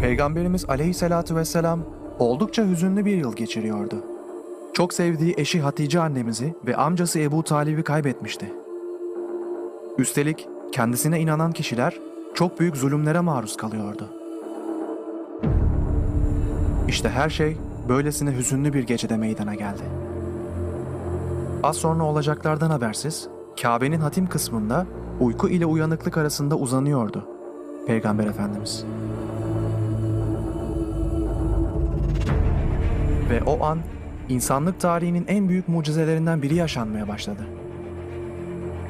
Peygamberimiz aleyhissalatu vesselam oldukça hüzünlü bir yıl geçiriyordu. Çok sevdiği eşi Hatice annemizi ve amcası Ebu Talib'i kaybetmişti. Üstelik kendisine inanan kişiler çok büyük zulümlere maruz kalıyordu. İşte her şey böylesine hüzünlü bir gecede meydana geldi. Az sonra olacaklardan habersiz, Kabe'nin hatim kısmında uyku ile uyanıklık arasında uzanıyordu Peygamber Efendimiz. Ve o an insanlık tarihinin en büyük mucizelerinden biri yaşanmaya başladı.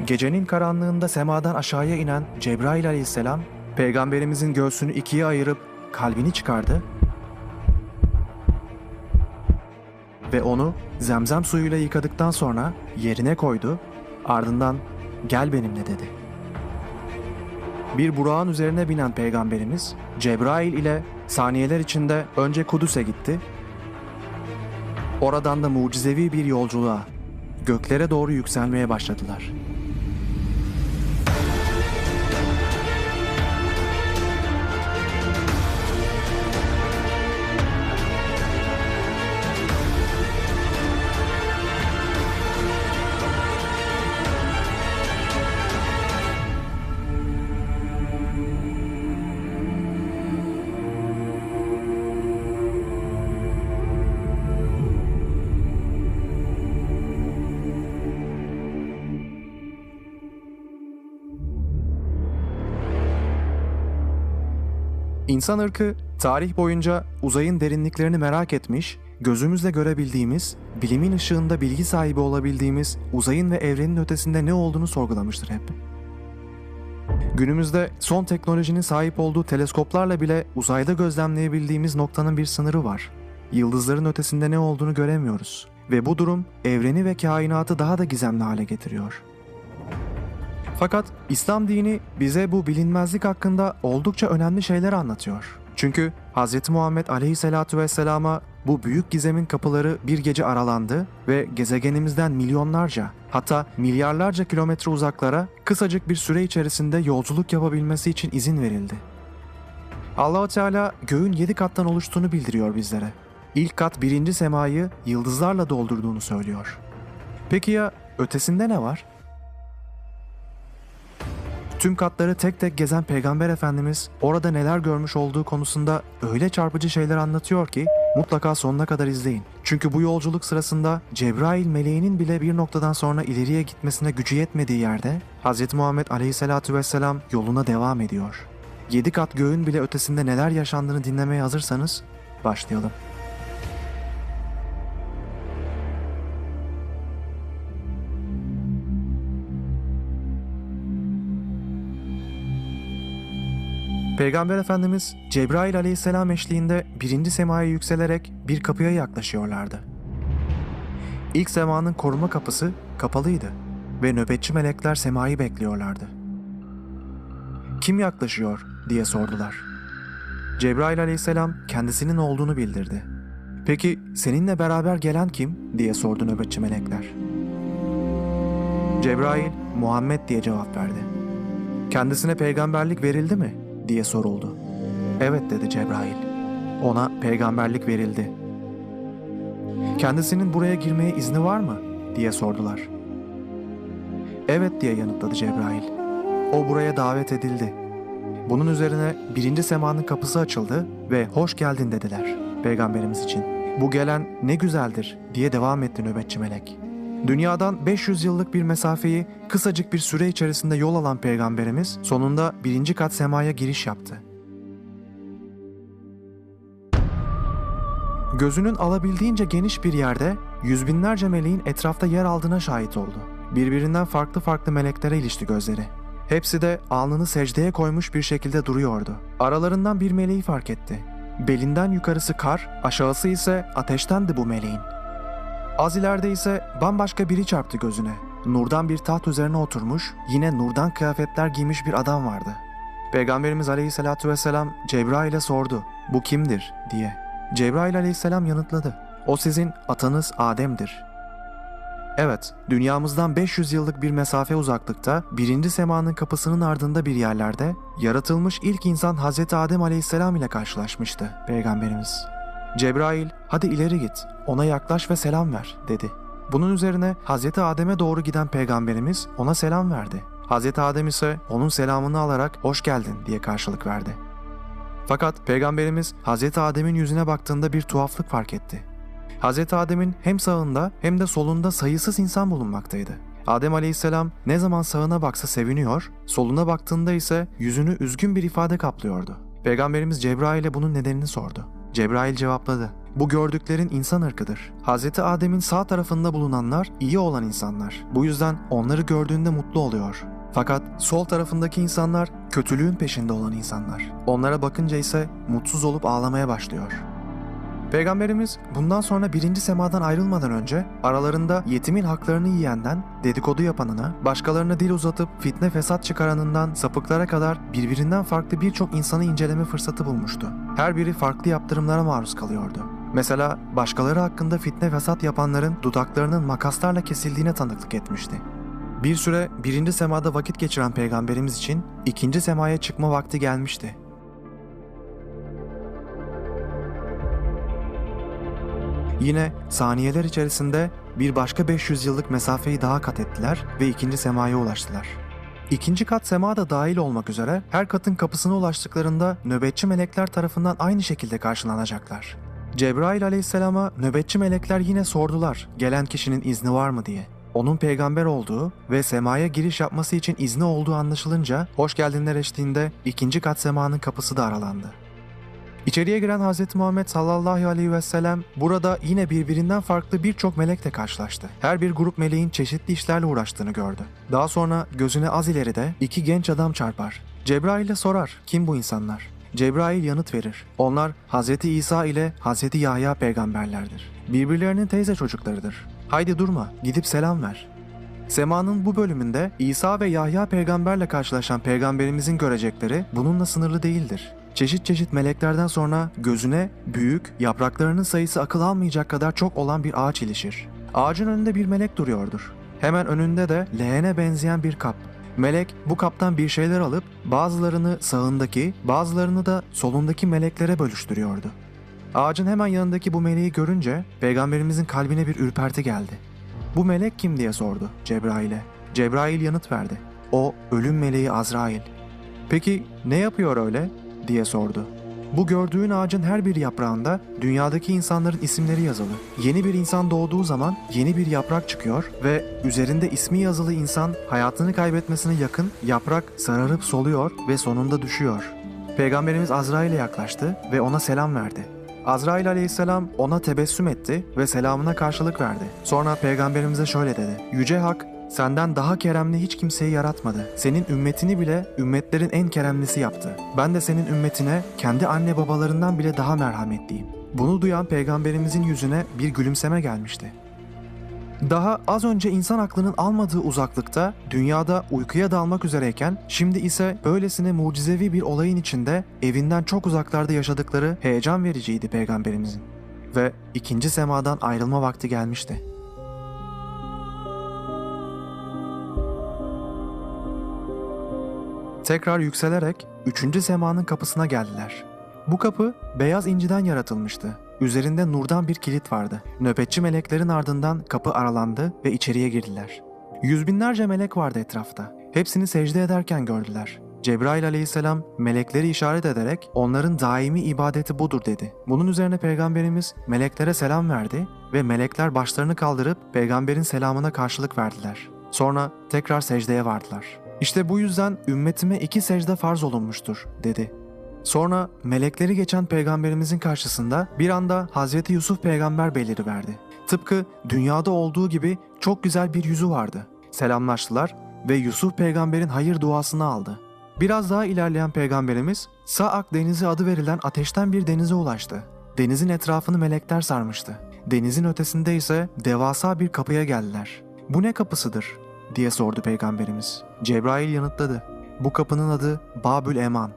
Gecenin karanlığında semadan aşağıya inen Cebrail aleyhisselam, peygamberimizin göğsünü ikiye ayırıp kalbini çıkardı ve onu zemzem suyuyla yıkadıktan sonra yerine koydu, ardından gel benimle dedi. Bir burağın üzerine binen peygamberimiz Cebrail ile saniyeler içinde önce Kudüs'e gitti, oradan da mucizevi bir yolculuğa, göklere doğru yükselmeye başladılar. İnsan ırkı tarih boyunca uzayın derinliklerini merak etmiş, gözümüzle görebildiğimiz, bilimin ışığında bilgi sahibi olabildiğimiz uzayın ve evrenin ötesinde ne olduğunu sorgulamıştır hep. Günümüzde son teknolojinin sahip olduğu teleskoplarla bile uzayda gözlemleyebildiğimiz noktanın bir sınırı var. Yıldızların ötesinde ne olduğunu göremiyoruz ve bu durum evreni ve kainatı daha da gizemli hale getiriyor. Fakat İslam dini bize bu bilinmezlik hakkında oldukça önemli şeyler anlatıyor. Çünkü Hz. Muhammed Aleyhisselatu Vesselam'a bu büyük gizemin kapıları bir gece aralandı ve gezegenimizden milyonlarca hatta milyarlarca kilometre uzaklara kısacık bir süre içerisinde yolculuk yapabilmesi için izin verildi. Allahu Teala göğün yedi kattan oluştuğunu bildiriyor bizlere. İlk kat birinci semayı yıldızlarla doldurduğunu söylüyor. Peki ya ötesinde ne var? Tüm katları tek tek gezen Peygamber Efendimiz orada neler görmüş olduğu konusunda öyle çarpıcı şeyler anlatıyor ki mutlaka sonuna kadar izleyin. Çünkü bu yolculuk sırasında Cebrail meleğinin bile bir noktadan sonra ileriye gitmesine gücü yetmediği yerde Hz. Muhammed Aleyhisselatü Vesselam yoluna devam ediyor. Yedi kat göğün bile ötesinde neler yaşandığını dinlemeye hazırsanız başlayalım. Peygamber Efendimiz Cebrail aleyhisselam eşliğinde birinci semaya yükselerek bir kapıya yaklaşıyorlardı. İlk semanın koruma kapısı kapalıydı ve nöbetçi melekler semayı bekliyorlardı. Kim yaklaşıyor diye sordular. Cebrail aleyhisselam kendisinin olduğunu bildirdi. Peki seninle beraber gelen kim diye sordu nöbetçi melekler. Cebrail Muhammed diye cevap verdi. Kendisine peygamberlik verildi mi diye soruldu. Evet dedi Cebrail. Ona peygamberlik verildi. Kendisinin buraya girmeye izni var mı? diye sordular. Evet diye yanıtladı Cebrail. O buraya davet edildi. Bunun üzerine birinci semanın kapısı açıldı ve hoş geldin dediler peygamberimiz için. Bu gelen ne güzeldir diye devam etti nöbetçi melek. Dünyadan 500 yıllık bir mesafeyi kısacık bir süre içerisinde yol alan peygamberimiz sonunda birinci kat semaya giriş yaptı. Gözünün alabildiğince geniş bir yerde yüz binlerce meleğin etrafta yer aldığına şahit oldu. Birbirinden farklı farklı meleklere ilişti gözleri. Hepsi de alnını secdeye koymuş bir şekilde duruyordu. Aralarından bir meleği fark etti. Belinden yukarısı kar, aşağısı ise ateştendi bu meleğin. Az ileride ise bambaşka biri çarptı gözüne. Nurdan bir taht üzerine oturmuş, yine nurdan kıyafetler giymiş bir adam vardı. Peygamberimiz Aleyhisselatü Vesselam Cebrail'e sordu, bu kimdir diye. Cebrail Aleyhisselam yanıtladı, o sizin atanız Adem'dir. Evet, dünyamızdan 500 yıllık bir mesafe uzaklıkta, birinci semanın kapısının ardında bir yerlerde, yaratılmış ilk insan Hz. Adem aleyhisselam ile karşılaşmıştı Peygamberimiz. Cebrail, hadi ileri git, ona yaklaş ve selam ver, dedi. Bunun üzerine Hz. Adem'e doğru giden Peygamberimiz ona selam verdi. Hz. Adem ise onun selamını alarak hoş geldin diye karşılık verdi. Fakat Peygamberimiz Hz. Adem'in yüzüne baktığında bir tuhaflık fark etti. Hz. Adem'in hem sağında hem de solunda sayısız insan bulunmaktaydı. Adem aleyhisselam ne zaman sağına baksa seviniyor, soluna baktığında ise yüzünü üzgün bir ifade kaplıyordu. Peygamberimiz Cebrail'e bunun nedenini sordu. Cebrail cevapladı. Bu gördüklerin insan ırkıdır. Hz. Adem'in sağ tarafında bulunanlar iyi olan insanlar. Bu yüzden onları gördüğünde mutlu oluyor. Fakat sol tarafındaki insanlar kötülüğün peşinde olan insanlar. Onlara bakınca ise mutsuz olup ağlamaya başlıyor. Peygamberimiz bundan sonra birinci semadan ayrılmadan önce aralarında yetimin haklarını yiyenden, dedikodu yapanına, başkalarına dil uzatıp fitne fesat çıkaranından sapıklara kadar birbirinden farklı birçok insanı inceleme fırsatı bulmuştu. Her biri farklı yaptırımlara maruz kalıyordu. Mesela başkaları hakkında fitne fesat yapanların dudaklarının makaslarla kesildiğine tanıklık etmişti. Bir süre birinci semada vakit geçiren peygamberimiz için ikinci semaya çıkma vakti gelmişti. Yine saniyeler içerisinde bir başka 500 yıllık mesafeyi daha kat ettiler ve ikinci semaya ulaştılar. İkinci kat sema da dahil olmak üzere her katın kapısına ulaştıklarında nöbetçi melekler tarafından aynı şekilde karşılanacaklar. Cebrail aleyhisselama nöbetçi melekler yine sordular gelen kişinin izni var mı diye. Onun peygamber olduğu ve semaya giriş yapması için izni olduğu anlaşılınca hoş geldinler eşliğinde ikinci kat semanın kapısı da aralandı. İçeriye giren Hz. Muhammed sallallahu aleyhi ve sellem burada yine birbirinden farklı birçok melekle karşılaştı. Her bir grup meleğin çeşitli işlerle uğraştığını gördü. Daha sonra gözüne az ileride iki genç adam çarpar. Cebrail'e sorar kim bu insanlar? Cebrail yanıt verir. Onlar Hz. İsa ile Hz. Yahya peygamberlerdir. Birbirlerinin teyze çocuklarıdır. Haydi durma, gidip selam ver. Sema'nın bu bölümünde İsa ve Yahya peygamberle karşılaşan peygamberimizin görecekleri bununla sınırlı değildir. Çeşit çeşit meleklerden sonra gözüne büyük, yapraklarının sayısı akıl almayacak kadar çok olan bir ağaç ilişir. Ağacın önünde bir melek duruyordur. Hemen önünde de leğene benzeyen bir kap. Melek bu kaptan bir şeyler alıp bazılarını sağındaki, bazılarını da solundaki meleklere bölüştürüyordu. Ağacın hemen yanındaki bu meleği görünce peygamberimizin kalbine bir ürperti geldi. Bu melek kim diye sordu Cebrail'e. Cebrail yanıt verdi. O ölüm meleği Azrail. Peki ne yapıyor öyle? Diye sordu. Bu gördüğün ağacın her bir yaprağında dünyadaki insanların isimleri yazılı. Yeni bir insan doğduğu zaman yeni bir yaprak çıkıyor ve üzerinde ismi yazılı insan hayatını kaybetmesine yakın yaprak sararıp soluyor ve sonunda düşüyor. Peygamberimiz Azrail'e yaklaştı ve ona selam verdi. Azrail aleyhisselam ona tebessüm etti ve selamına karşılık verdi. Sonra peygamberimize şöyle dedi. Yüce Hak Senden daha keremli hiç kimseyi yaratmadı. Senin ümmetini bile ümmetlerin en keremlisi yaptı. Ben de senin ümmetine kendi anne babalarından bile daha merhametliyim. Bunu duyan peygamberimizin yüzüne bir gülümseme gelmişti. Daha az önce insan aklının almadığı uzaklıkta dünyada uykuya dalmak üzereyken şimdi ise böylesine mucizevi bir olayın içinde evinden çok uzaklarda yaşadıkları heyecan vericiydi peygamberimizin. Ve ikinci semadan ayrılma vakti gelmişti. Tekrar yükselerek üçüncü semanın kapısına geldiler. Bu kapı beyaz inciden yaratılmıştı. Üzerinde nurdan bir kilit vardı. Nöbetçi meleklerin ardından kapı aralandı ve içeriye girdiler. Yüz binlerce melek vardı etrafta. Hepsini secde ederken gördüler. Cebrail aleyhisselam melekleri işaret ederek onların daimi ibadeti budur dedi. Bunun üzerine peygamberimiz meleklere selam verdi ve melekler başlarını kaldırıp peygamberin selamına karşılık verdiler. Sonra tekrar secdeye vardılar. İşte bu yüzden ümmetime iki secde farz olunmuştur dedi. Sonra melekleri geçen peygamberimizin karşısında bir anda Hazreti Yusuf peygamber beliriverdi. Tıpkı dünyada olduğu gibi çok güzel bir yüzü vardı. Selamlaştılar ve Yusuf peygamberin hayır duasını aldı. Biraz daha ilerleyen peygamberimiz Sa'ak denizi adı verilen ateşten bir denize ulaştı. Denizin etrafını melekler sarmıştı. Denizin ötesinde ise devasa bir kapıya geldiler. Bu ne kapısıdır? Diye sordu peygamberimiz. Cebrail yanıtladı. Bu kapının adı Babül Eman.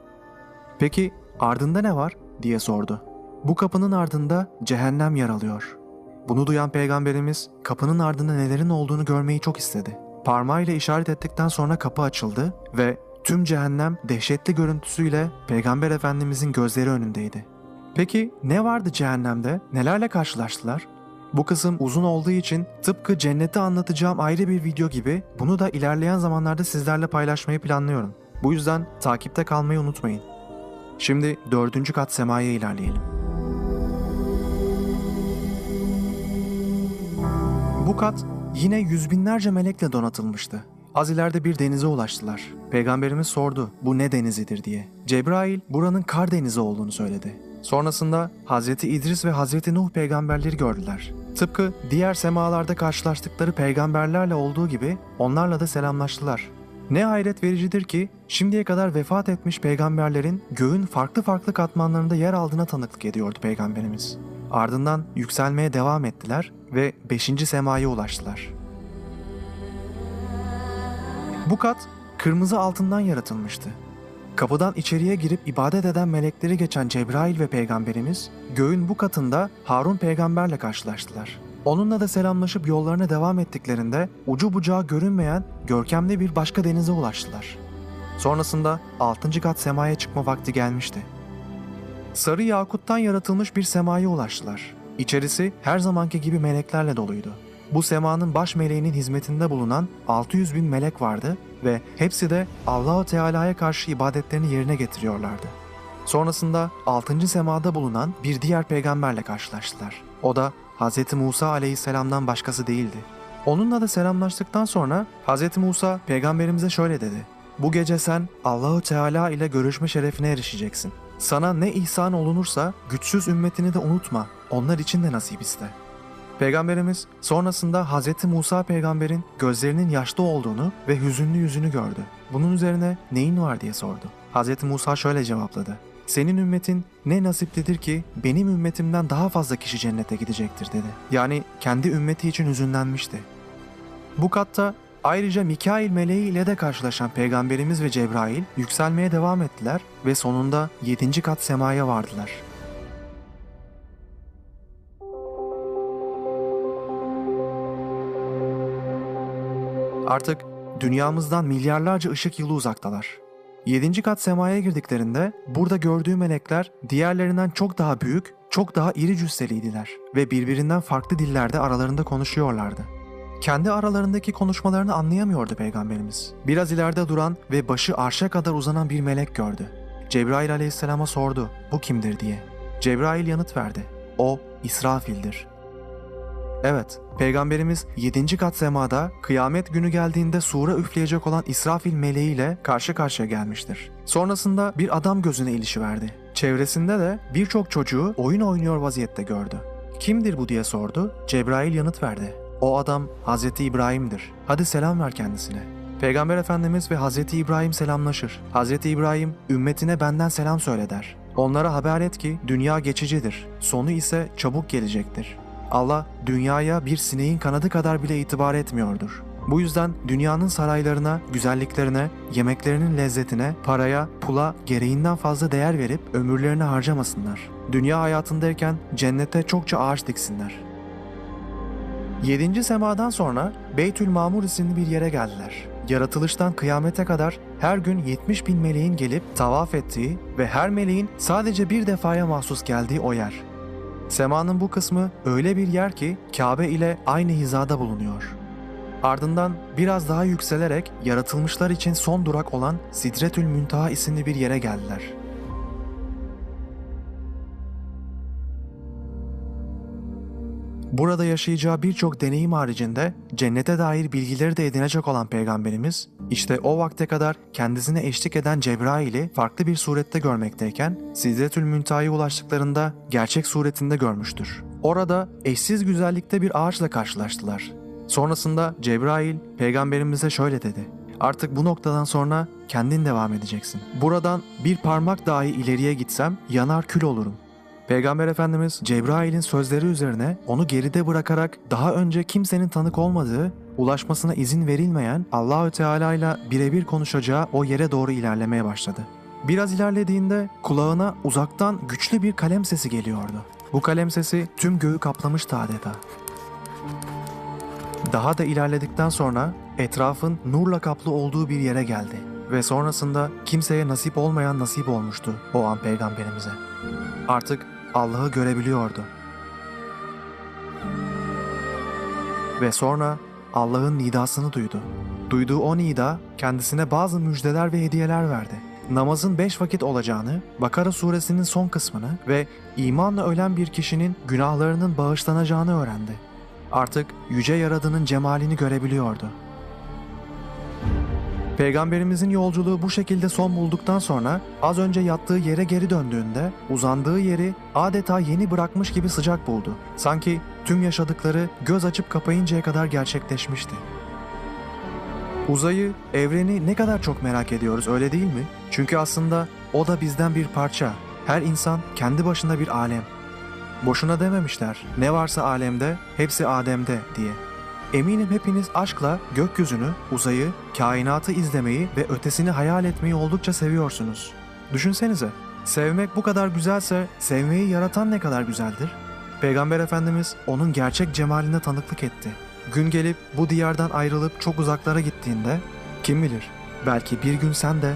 Peki ardında ne var? diye sordu. Bu kapının ardında cehennem yer alıyor. Bunu duyan peygamberimiz kapının ardında nelerin olduğunu görmeyi çok istedi. Parmağıyla işaret ettikten sonra kapı açıldı ve tüm cehennem dehşetli görüntüsüyle Peygamber Efendimizin gözleri önündeydi. Peki ne vardı cehennemde? Nelerle karşılaştılar? Bu kısım uzun olduğu için tıpkı cenneti anlatacağım ayrı bir video gibi bunu da ilerleyen zamanlarda sizlerle paylaşmayı planlıyorum. Bu yüzden takipte kalmayı unutmayın. Şimdi dördüncü kat semaya ilerleyelim. Bu kat yine yüz binlerce melekle donatılmıştı. Az ileride bir denize ulaştılar. Peygamberimiz sordu bu ne denizidir diye. Cebrail buranın kar denizi olduğunu söyledi. Sonrasında Hazreti İdris ve Hazreti Nuh peygamberleri gördüler. Tıpkı diğer semalarda karşılaştıkları peygamberlerle olduğu gibi onlarla da selamlaştılar. Ne hayret vericidir ki şimdiye kadar vefat etmiş peygamberlerin göğün farklı farklı katmanlarında yer aldığına tanıklık ediyordu peygamberimiz. Ardından yükselmeye devam ettiler ve 5. semaya ulaştılar. Bu kat kırmızı altından yaratılmıştı. Kapıdan içeriye girip ibadet eden melekleri geçen Cebrail ve peygamberimiz göğün bu katında Harun peygamberle karşılaştılar. Onunla da selamlaşıp yollarına devam ettiklerinde ucu bucağı görünmeyen görkemli bir başka denize ulaştılar. Sonrasında 6. kat semaya çıkma vakti gelmişti. Sarı yakuttan yaratılmış bir semaya ulaştılar. İçerisi her zamanki gibi meleklerle doluydu. Bu semanın baş meleğinin hizmetinde bulunan 600 bin melek vardı ve hepsi de Allahu Teala'ya karşı ibadetlerini yerine getiriyorlardı. Sonrasında 6. semada bulunan bir diğer peygamberle karşılaştılar. O da Hz. Musa aleyhisselamdan başkası değildi. Onunla da selamlaştıktan sonra Hz. Musa peygamberimize şöyle dedi. Bu gece sen Allahu Teala ile görüşme şerefine erişeceksin. Sana ne ihsan olunursa güçsüz ümmetini de unutma. Onlar için de nasip iste. Peygamberimiz sonrasında Hz. Musa peygamberin gözlerinin yaşlı olduğunu ve hüzünlü yüzünü gördü. Bunun üzerine neyin var diye sordu. Hz. Musa şöyle cevapladı. Senin ümmetin ne nasiplidir ki benim ümmetimden daha fazla kişi cennete gidecektir dedi. Yani kendi ümmeti için hüzünlenmişti. Bu katta ayrıca Mikail meleği ile de karşılaşan peygamberimiz ve Cebrail yükselmeye devam ettiler ve sonunda 7. kat semaya vardılar. Artık dünyamızdan milyarlarca ışık yılı uzaktalar. Yedinci kat semaya girdiklerinde burada gördüğü melekler diğerlerinden çok daha büyük, çok daha iri cüsseliydiler ve birbirinden farklı dillerde aralarında konuşuyorlardı. Kendi aralarındaki konuşmalarını anlayamıyordu peygamberimiz. Biraz ileride duran ve başı arşa kadar uzanan bir melek gördü. Cebrail aleyhisselama sordu, bu kimdir diye. Cebrail yanıt verdi, o İsrafil'dir. Evet, Peygamberimiz 7. kat semada kıyamet günü geldiğinde sura üfleyecek olan İsrafil meleğiyle karşı karşıya gelmiştir. Sonrasında bir adam gözüne ilişiverdi. Çevresinde de birçok çocuğu oyun oynuyor vaziyette gördü. Kimdir bu diye sordu. Cebrail yanıt verdi. O adam Hazreti İbrahim'dir. Hadi selam ver kendisine. Peygamber Efendimiz ve Hazreti İbrahim selamlaşır. Hazreti İbrahim ümmetine benden selam söyle der. Onlara haber et ki dünya geçicidir. Sonu ise çabuk gelecektir. Allah dünyaya bir sineğin kanadı kadar bile itibar etmiyordur. Bu yüzden dünyanın saraylarına, güzelliklerine, yemeklerinin lezzetine, paraya, pula gereğinden fazla değer verip ömürlerini harcamasınlar. Dünya hayatındayken cennete çokça ağaç diksinler. Yedinci semadan sonra Beytül Mamur isimli bir yere geldiler. Yaratılıştan kıyamete kadar her gün 70 bin meleğin gelip tavaf ettiği ve her meleğin sadece bir defaya mahsus geldiği o yer. Semanın bu kısmı öyle bir yer ki Kabe ile aynı hizada bulunuyor. Ardından biraz daha yükselerek yaratılmışlar için son durak olan Sidretül Müntaha isimli bir yere geldiler. Burada yaşayacağı birçok deneyim haricinde cennete dair bilgileri de edinecek olan peygamberimiz, işte o vakte kadar kendisine eşlik eden Cebrail'i farklı bir surette görmekteyken, Sidretül Müntaha'ya ulaştıklarında gerçek suretinde görmüştür. Orada eşsiz güzellikte bir ağaçla karşılaştılar. Sonrasında Cebrail peygamberimize şöyle dedi. Artık bu noktadan sonra kendin devam edeceksin. Buradan bir parmak dahi ileriye gitsem yanar kül olurum. Peygamber Efendimiz Cebrail'in sözleri üzerine onu geride bırakarak daha önce kimsenin tanık olmadığı, ulaşmasına izin verilmeyen Allahü Teala ile birebir konuşacağı o yere doğru ilerlemeye başladı. Biraz ilerlediğinde kulağına uzaktan güçlü bir kalem sesi geliyordu. Bu kalem sesi tüm göğü kaplamıştı adeta. Daha da ilerledikten sonra etrafın nurla kaplı olduğu bir yere geldi. Ve sonrasında kimseye nasip olmayan nasip olmuştu o an peygamberimize. Artık Allah'ı görebiliyordu. Ve sonra Allah'ın nidasını duydu. Duyduğu o nida kendisine bazı müjdeler ve hediyeler verdi. Namazın beş vakit olacağını, Bakara suresinin son kısmını ve imanla ölen bir kişinin günahlarının bağışlanacağını öğrendi. Artık yüce yaradının cemalini görebiliyordu. Peygamberimizin yolculuğu bu şekilde son bulduktan sonra az önce yattığı yere geri döndüğünde uzandığı yeri adeta yeni bırakmış gibi sıcak buldu. Sanki tüm yaşadıkları göz açıp kapayıncaya kadar gerçekleşmişti. Uzayı, evreni ne kadar çok merak ediyoruz öyle değil mi? Çünkü aslında o da bizden bir parça. Her insan kendi başına bir alem. Boşuna dememişler. Ne varsa alemde, hepsi Adem'de diye. Eminim hepiniz aşkla gökyüzünü, uzayı, kainatı izlemeyi ve ötesini hayal etmeyi oldukça seviyorsunuz. Düşünsenize, sevmek bu kadar güzelse sevmeyi yaratan ne kadar güzeldir? Peygamber Efendimiz onun gerçek cemaline tanıklık etti. Gün gelip bu diyardan ayrılıp çok uzaklara gittiğinde kim bilir belki bir gün sen de